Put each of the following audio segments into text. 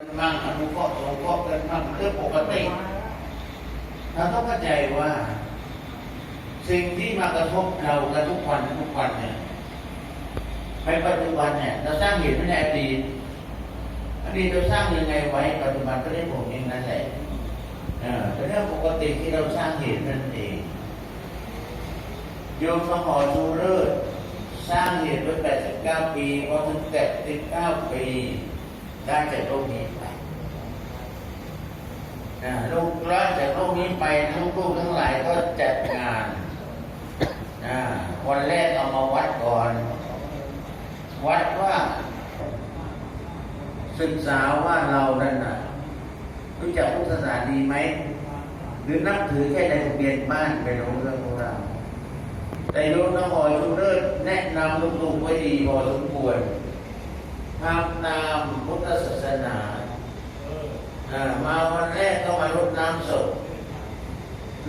บ้างอนุเคราะห์สงเคราะห์กันบ้างเรื่องปกติเราต้องเข้าใจว่า สิ่งที่มากระทบเรากันทุกวันทุกวันเนี่ยในปัจจุบันเนี่ยเราสร้างเหตุไม่ในอดีตอดีตเราสร้างยังไงไว้ปัจจุบันก็ได้ผลเองนั่นแหละเออเป็นเรื่องปกติที่เราสร้างเหตุนั่นเองโยมสมอชูเลิศสร้างเหตุไว้89 ปีพอถึง 89 ปีได้จากโลกนี้ไปนะ ลูกละจากโลกนี้ไปลูกๆทั้งหลายก็จัดงานนะวันแรกเอามาวัดก่อน วัดว่า ศึกษาว่าเรานั่นนะรู้จักพุทธศาสนาดีไหม หรือนับถือแค่ในทะเบียนบ้านไปรู้เรื่องของเราแต่โยมน้ำหอยชุเลิศแนะนำลูกๆไว้ดีพอสมควรทำตามพุทธศาสนา มาวันแรกก็มารดน้ำศพ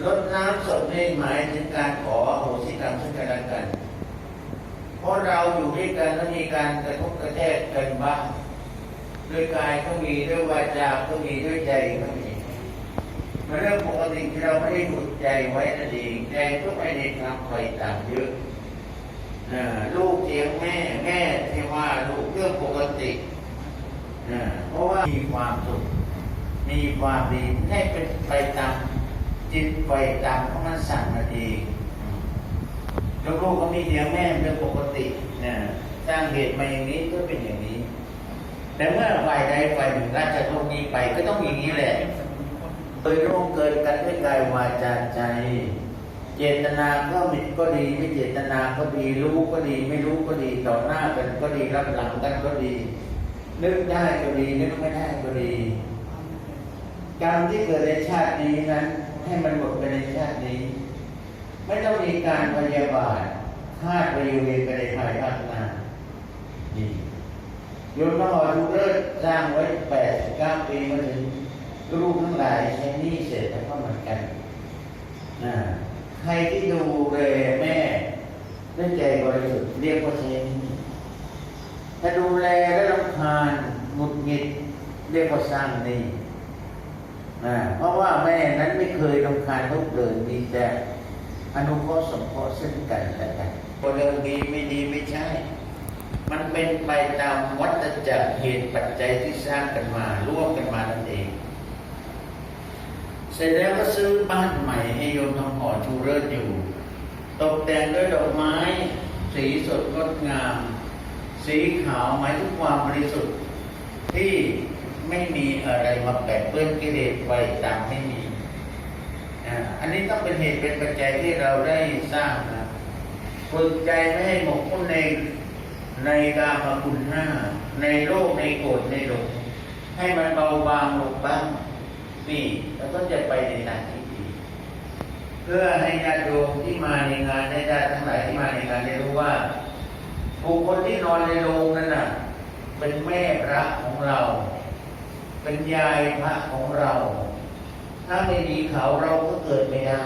รดน้ำศพนี่หมายถึงการขออโหสิกรรมซึ่งกันและกัน เพราะเราอยู่ด้วยกันแล้วมีการกระทบกระแทกกันบ้างด้วยกายก็มีด้วยวาจาก็มีด้วยใจก็มีมันเรื่องปกติที่เราไม่ได้ฝึกใจไว้นั่นเองใจก็ไม่ได้ทำไปตามเยอะลูกเถียงแม่แม่ที่ว่าลูกเรื่องปกติเพราะว่ามีความสุข มีความดีให้เป็นไปตามจิตไปตามของมันสั่งมาเองแล้วลูกก็มีเถียงแม่เป็นปกตินะสร้างเหตุมาอย่างนี้ก็เป็นอย่างนี้ แต่เมื่อฝ่ายใดฝ่ายหนึ่งราชโลกนี้ไปก็ต้องอย่างนี้แหละโดยร่วมเกินกันด้วยกายวาจาใจ เจตนาก็มีก็ดี ไม่เจตนาก็ดีรู้ก็ดี ไม่รู้ก็ดีต่อหน้ากันก็ดีรับหลังกันก็ดี นึกได้ก็ดีนึกไม่ได้ก็ดี กรรมที่เกิดในชาตินี้นั้น ให้มันหมดไปในชาตินี้ ไม่ต้องมีการพยาบาทคาดไปอยู่เวรไปในภายภาคหน้านี่โยมพระหอทุเลิศสร้างไว้แปดสิบเก้าปีมาถึงลูกทั้งหลายใช้นี้เสร็จแล้วก็เหมือนกันนะใครที่ดูแลแม่ด้วยใจบริสุทธิ์เรียกว่าเชนถ้าดูแลแล้วรำคาญหงุดหงิดเรียกว่าสร้างนี้ นะเพราะว่าแม่นั้นไม่เคยรำคาญลูกเลยมีแต่อนุเคราะห์สงเคราะห์ซึ่งกันและกันคนเรื่องดีไม่ดีไม่ใช่ มันเป็นไปตามวัฏจักรเหตุปัจจัยที่สร้างกันมาร่วมกันมานั่นเอง เสร็จแล้วก็ซื้อบ้านใหม่ให้โยมทองหอชูเลิศอยู่ ตกแต่งด้วยดอกไม้ สีสดงดงาม สีขาวหมายถึงความบริสุทธิ์ที่ ไม่มีอะไรมาแปะเปื้อนกิเลสไว้ตามไม่มีอันนี้ต้องเป็นเหตุเป็นปัจจัยที่เราได้สร้างนะฝึกใจไม่ให้หมกมุ่นในในกามคุณห้าในโลกในโกรธในหลงให้มันเบาบางลงบ้างนี่เราก็จะไปในทางที่ดีเพื่อให้ญาติโยมที่มาในงานได้ญาติทั้งหลายที่มาในงานได้รู้ว่าบุคคลที่นอนในโรงนั้นน่ะ เป็นแม่พระของเรา ป็นยายพระของเรา ถ้าไม่มีเขาเราก็เกิดไม่ได้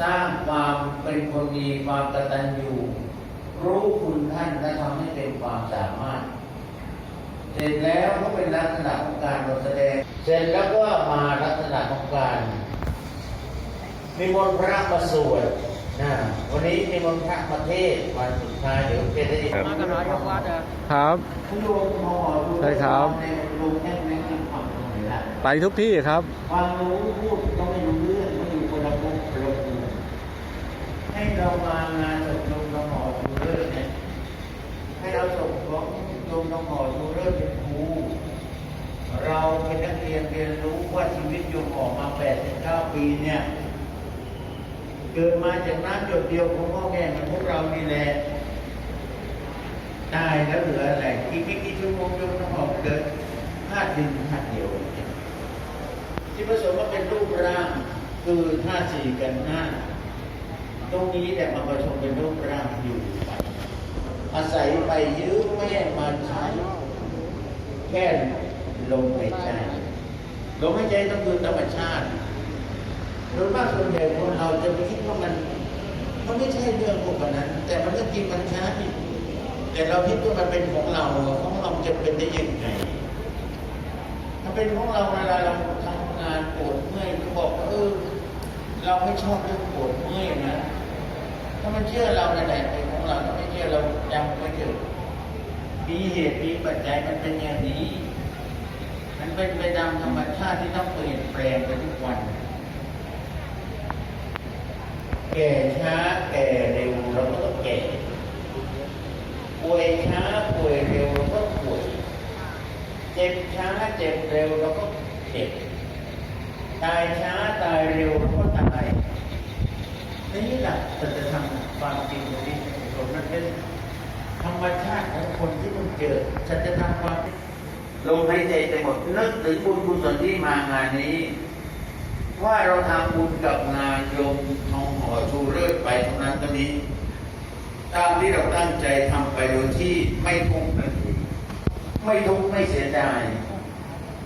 สร้างความเป็นคนดีความกตัญญูรู้คุณท่านและทำให้เป็นความสามารถ เสร็จแล้วก็เป็นลักษณะของการแสดง เสร็จแล้วก็มาลักษณะของการ มีมนต์พระมาสวดนะ วันนี้มีมนต์พระมาเทศน์วันสุดท้ายเดี๋ยวเทศน์ได้ยินมากันน้อยยกวัดอะครับคุณโยมพอดูใช่ครับในรูแค่นี้คือความตรงไหนละไปทุกที่ครับความรู้พูดก็ไม่รู้เรื่องไม่อยู่คนละมุกคนละมุมให้เรามางานศพโยมละหมอดูเรื่องเนี่ยให้เราส่งของโยมละหมอดูเรื่องเป็นครูเราเป็นนักเรียนเรียนรู้ว่าชีวิตโยมออกมา89ปีเนี่ย เกิดมาจากน้ำหยดเดียวของพ่อแม่มันพวกเรานี่แหละตายแล้วเหลืออะไรอีกกี่ชั่วโมงโยมต้องออกเกิดธาตุดินธาตุเดียว ที่ผสมว่าเป็นรูปร่างคือธาตุสี่กันห้าตรงนี้แต่มาผสมเป็นรูปร่างอยู่อาศัยไปยืมแม่มาใช้แค่ลมหายใจลมหายใจต้องคือธรรมชาติ โดยมากส่วนใหญ่คนเราจะไปคิดว่ามัน มันไม่ใช่เรื่องพวกนั้น แต่มันก็จริงมันใช่แต่เราคิดว่ามันเป็นของเราของเราจะเป็นได้ยังไงมันเป็นของเราเวลาเราทำงานปวดเมื่อยก็บอกว่าเออเราไม่ชอบเรื่องปวดเมื่อยนะ ถ้ามันเชื่อเราในแหละเป็นของเราถ้าไม่เชื่อเรายังไม่เจอมีเหตุมีปัจจัยมันเป็นอย่างนี้ มันเป็นไปตามธรรมชาติที่ต้องเปลี่ยนแปลงไปทุกวัน แก่ช้าแก่เร็วเราก็ต้องแก่ป่วยช้าป่วยเร็วเราก็ป่วยเจ็บช้าเจ็บเร็วเราก็เจ็บตายช้าตายเร็วเราก็ตายนี่แหละจะจะทำความจริงตรงนี้ผมมันเป็นธรรมชาติของคนที่มันเจอจะจะทำความจริงลมหายใจไปหมดนึกถึงบุญกุศลที่มางานนี้ ว่าเราทำบุญกับงานโยมทองหอชูเลิศไปเท่านั้นตอนนี้ ตามที่เราตั้งใจทำไปโดยที่ไม่ทุกข์นั่นไม่ทุกข์ไม่เสียดาย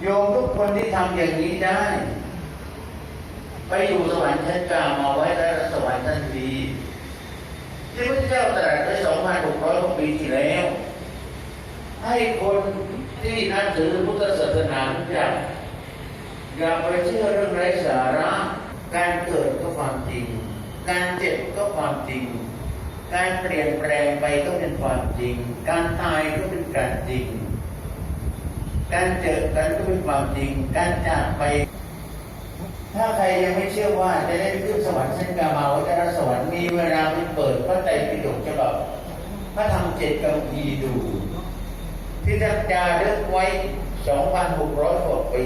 โยมทุกคนที่ทำอย่างนี้ได้ ไปอยู่สวรรค์ชั้นกลางมาไว้ได้สวรรค์ทันทีที่พระเจ้าตรัสไว้สองพันหกร้อยกปีที่แล้ว ให้คนที่นับถือพุทธศาสนาทุกอย่าง อย่าไปเชื่อเรื่องไร้สาระ การเกิดก็ความจริง การเจ็บก็ความจริง การเปลี่ยนแปลงไปก็เป็นความจริง การตายก็เป็นการจริง การเจอกันก็เป็นความจริง การจากไป ถ้าใครยังไม่เชื่อว่าจะได้ขึ้นสวรรค์เส้นกามาวัจรสวรรค์มีเวลาไปเปิดพระไตรปิฎกฉบับพระธรรมเจ็ดกัมพีดู ที่ท่านจารึกไว้ 2,600กว่าปี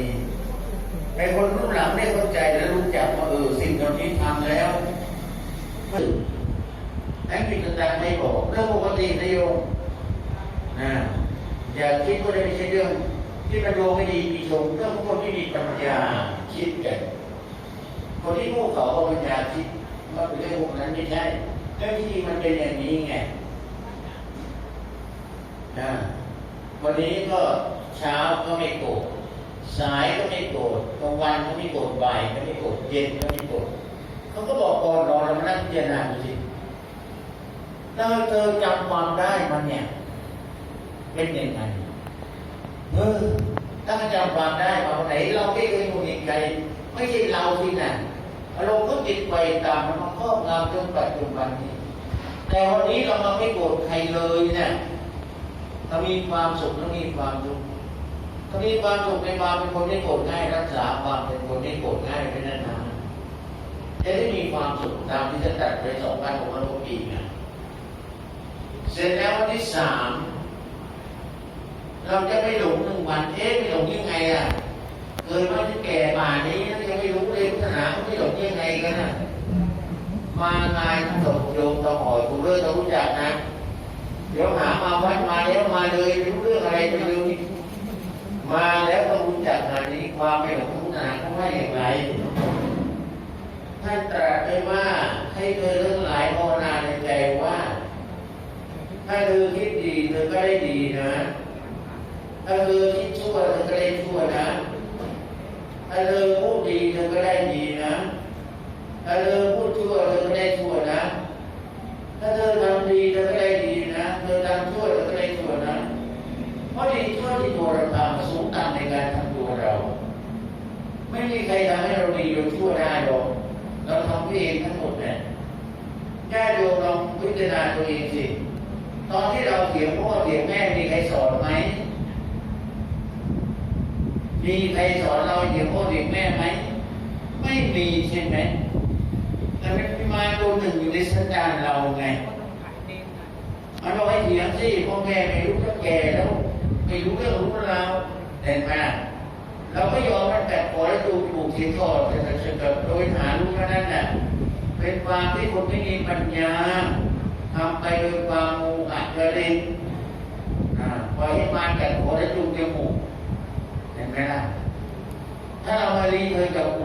ในคนรุ่นหลังได้เข้าใจและรู้จักว่าเออสิ่งเหล่านี้ทำแล้วไม่ไอ้มีกต่างไม่บอกเรื่องปกตินะโยมนะอย่าคิดว่าไม่ใช่เรื่องที่มันโยงไม่ดีมีชมเรื่องคนที่มีปัญญาคิดกันคนที่พูดเขาเอาปัญญาคิดว่าเป็นเรื่องพวกนั้นไม่ใช่เรื่องที่มันเป็นอย่างนี้ไงนะวันนี้ก็เช้าก็ไม่โกรธ สายก็ไม่โกรธกลางวันก็ไม่โกรธบ่ายก็ไม่โกรธเย็นก็ไม่โกรธเขาก็บอกก่อนนอนเรามานั่งพิจารณาดูสิแล้วเธอจำความได้มันเนี่ย เป็นยังไงเออถ้าจำความได้มาวันไหน เราไม่เคยหงุดหงิดใครไม่ใช่เราที่นั่นอารมณ์ก็ติดไปตามมันครอบงำจนปัจจุบันนี้ แต่วันนี้เรามาไม่โกรธใครเลยเนี่ยเรามีความสุขและมีความทุกข์ ถ้ามีความสุขในความเป็นคนที่โกรธง่ายรักษาความเป็นคนที่โกรธง่ายไว้นานๆจะได้มีความสุขตามที่จะตัดไปสองพันหกร้อยกว่าปีนะเสร็จแล้ววันที่สามเราจะไม่หลงหนึ่งวันเอ๊ะไม่หลงยังไงอะเกิดมาที่แก่ป่านนี้แล้วยังไม่รู้เลยพุทธศาสนาเขาไม่หลงยังไงกันนะมางานศพโยมตะหอยกูเลิกต้องรู้จักนะเดี๋ยวหามาวัดมาแล้วมาเลยรู้เรื่องอะไรไปเลย มาแล้วก็รู้จักงานนี้ความไม่หลงพุทธศานเขาว่าอย่างไรท่านตรัสไว้ว่าให้เธอทั้งหลายภาวนาในใจว่า ถ้าเธอคิดดีเธอก็ได้ดีนะ ถ้าเธอคิดชั่วเธอก็ได้ชั่วนะ ถ้าเธอพูดดีเธอก็ได้ดีนะ ถ้าเธอพูดชั่วเธอก็ได้ชั่วนะ ถ้าเธอทำดีเธอก็ได้ดีนะ เธอทำชั่วเธอก็ได้ชั่วนะ เพราะดีชั่วที่ตัวเราทำสูงต่ำในการทำตัวเรา ไม่มีใครทำให้เราดีหรือชั่วได้หรอกเราทำเองทั้งหมดเนี่ยญาติโยมลองพิจารณาตัวเองสิตอนที่เราเถียงพ่อเถียงแม่มีใครสอนไหมมีใครสอนเราเถียงพ่อเถียงแม่ไหมไม่มีใช่ไหมแต่มันมาตัวหนึ่งอยู่ในสัญญาณเราไงมันบอกให้เถียงสิพ่อแม่ไม่รู้ก็แก่แล้วไม่รู้เรื่องรู้ราวเห็นไหมล่ะ เราก็ยอมแต่ขอให้ดูถูกเสียทอดแต่จะเกิดโดยหารู้แค่นั้นแหละเป็นความที่คนไม่มีปัญญาทำไปโดยความมูอัดกระเด็นปล่อยให้มาแต่ขอและจูงจมูกเห็นไหมล่ะถ้าเรามารีเธอจะ